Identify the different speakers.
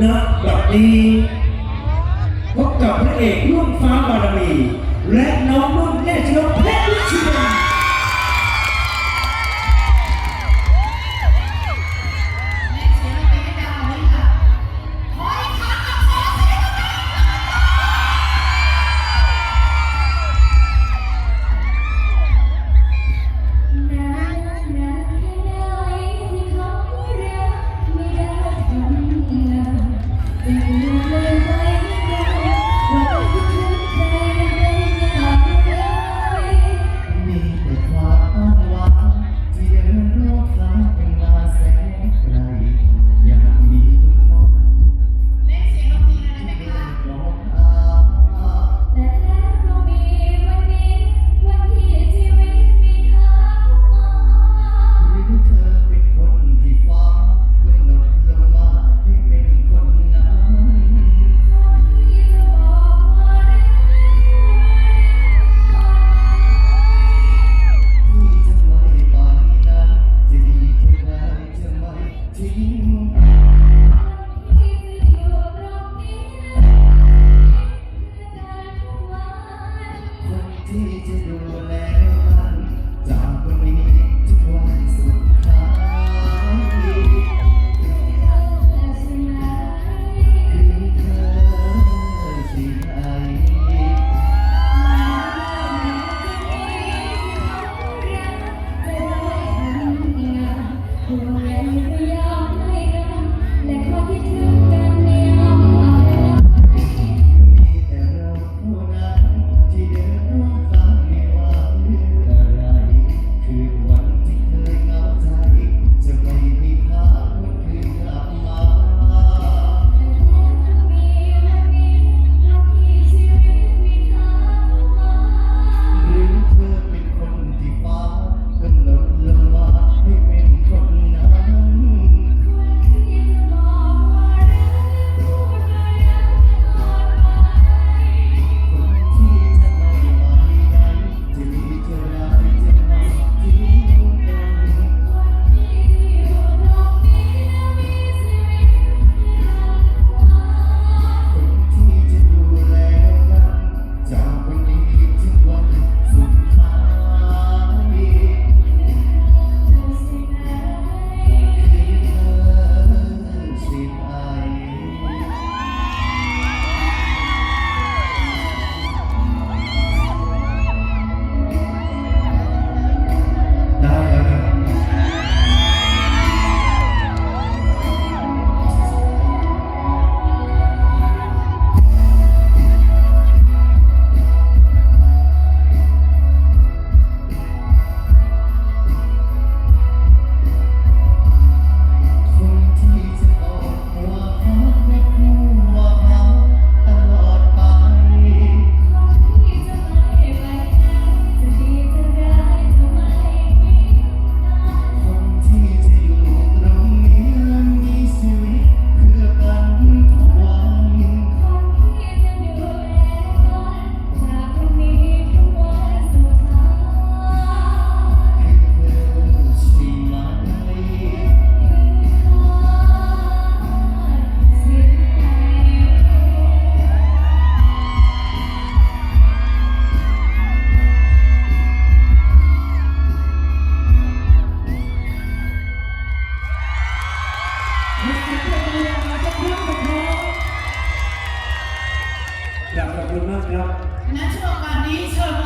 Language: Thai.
Speaker 1: ณบัดนี้พบกับพระเอกร่วมฟ้าบารมี และน้องนุ่นแน่ชนกเพชรวิชิ
Speaker 2: ต อยาก
Speaker 3: ข
Speaker 2: อ
Speaker 3: บ
Speaker 2: คุณมา
Speaker 3: ก
Speaker 2: ครับ
Speaker 3: ณช่ว
Speaker 2: ง
Speaker 3: วั
Speaker 2: นนี้
Speaker 3: เชิ
Speaker 1: ญ